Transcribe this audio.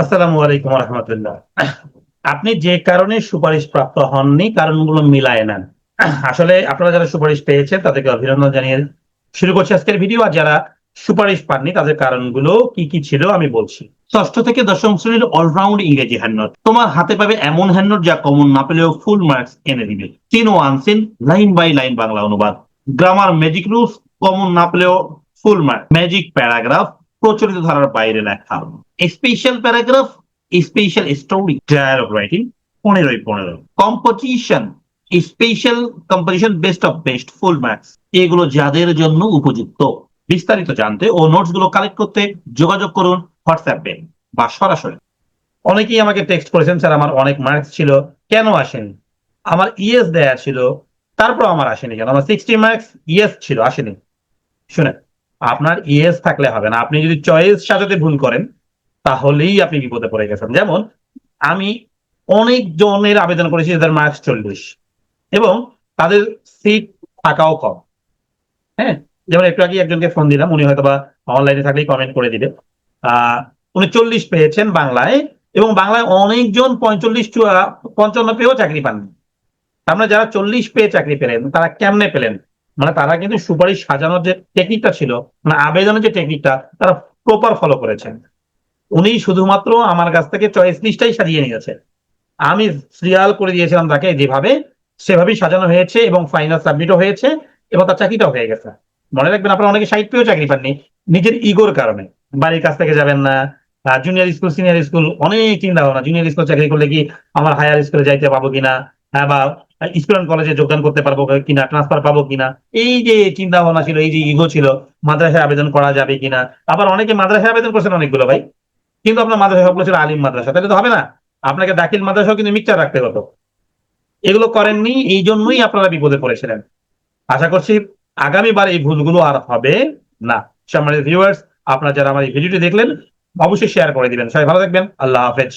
আসসালামু আলাইকুম রহমতুল্লাহ। আপনি যে কারণে সুপারিশ প্রাপ্ত হননি, কারণগুলো মিলায় নেন। আসলে আপনারা যারা সুপারিশ পেয়েছেন তাদেরকে অভিনন্দন জানিয়ে শুরু করছি আজকের ভিডিও। আর যারা সুপারিশ পাননি, তাদের কারণগুলো কি কি ছিল আমি বলছি। ষষ্ঠ থেকে দশম শ্রেণির অলরাউন্ড ইংরেজি হ্যান্ডনোট তোমার হাতে পাবে এমন হ্যান্ডনোট যা কমন না পেলেও ফুল মার্কস এনে দিবে। তিন ও unseen line by line Bangla অনুবাদ। গ্রামার ম্যাজিক রুলস কমন না পেলেও ফুল মার্ক ম্যাজিক প্যারাগ্রাফ প্রচলিত ধারার বাইরে লেখা special paragraph special story dialogue writing পনেরোই পনেরো। Composition special composition best of best full max এগুলো যাদের জন্য উপযুক্ত। বিস্তারিত জানতে ও নোটসগুলো কালেক্ট করতে যোগাযোগ করুন হোয়াটসঅ্যাপে বা সরাসরি। অনেকেই আমাকে টেক্সট করেছেন, স্যার, আমার অনেক মার্কস ছিল। কেন আসেনি? আমার ইএস দেয়া ছিল। তারপর আমার আসেনি কেন? আমার সিক্সটি মার্কস ইএস ছিল, আসেনি। শুনে আপনার ইএস থাকলে হবে না। আপনি যদি চয়েস সাজাতে ভুল করেন, তাহলেই আপনি বিপদে পড়ে গেছেন। যেমন, আমি অনেক জনের আবেদন করেছি যাদের মার্কস চল্লিশ, এবং তাদের সিট থাকাও কম। হ্যাঁ? যেমন একটু আগে একজনকে ফোন দিলাম, উনি হয়তো বা অনলাইনে থাকলেই কমেন্ট করে দিবে। আহ উনি চল্লিশ পেয়েছেন বাংলায়, এবং বাংলায় অনেকজন চুয়া- পঞ্চান্ন পেয়েও চাকরি পাননি। তার মানে যারা চল্লিশ পেয়ে চাকরি পেলেন, তারা কেমনে পেলেন? মানে তারা কিন্তু সুপারিশ সাজানোর যে টেকনিকটা ছিল মানে আবেদনের যে টেকনিকটা তারা প্রপার ফলো করেছেন। উনি শুধুমাত্র আমার কাছ থেকে চয়েস লিস্টটাই সাজিয়ে নিয়েছে। আমি সিরিয়াল করে দিয়েছিলাম তাকে যেভাবে, সেভাবেই সাজানো হয়েছে এবং ফাইনাল সাবমিটও হয়েছে এবং তার চাকরিটাও হয়ে গেছে। মনে রাখবেন, আপনারা অনেকে পেয়েও চাকরি পাননি। নিজের ইগোর কারণে। বাড়ির কাছ থেকে যাবেন না জুনিয়র স্কুল সিনিয়র স্কুল অনেক চিন্তা ভাবনা জুনিয়র স্কুল চাকরি করলে কি আমার হায়ার স্কুলে যাইতে পাবো কিনা? হ্যাঁ বা অ্যান্ড কলেজে যোগদান করতে পারব কিনা ট্রান্সফার পাবো কিনা? এই যে চিন্তা ভাবনা ছিল, এই যে ইগো ছিল, মাদ্রাসায় আবেদন করা যাবে কিনা? আবার অনেকে মাদ্রাসায় আবেদন করছেন অনেকগুলো ভাই। কিন্তু আপনার মাদ্রাসা সবগুলো ছিল আলিম মাদ্রাসা, তাহলে তো হবে না। আপনাকে দাখিল মাদ্রাসাও কিন্তু মিক্সচার রাখতে হতো। এগুলো করেননি, এই জন্যই আপনারা বিপদে পড়েছিলেন। আশা করছি আগামীবার এই ভুলগুলো আর হবে না। সম্মানিত ভিউয়ার্স আপনারা যারা আমার এই ভিডিওটি দেখলেন, অবশ্যই শেয়ার করে দিবেন। সবাই ভালো থাকবেন। আল্লাহ হাফেজ।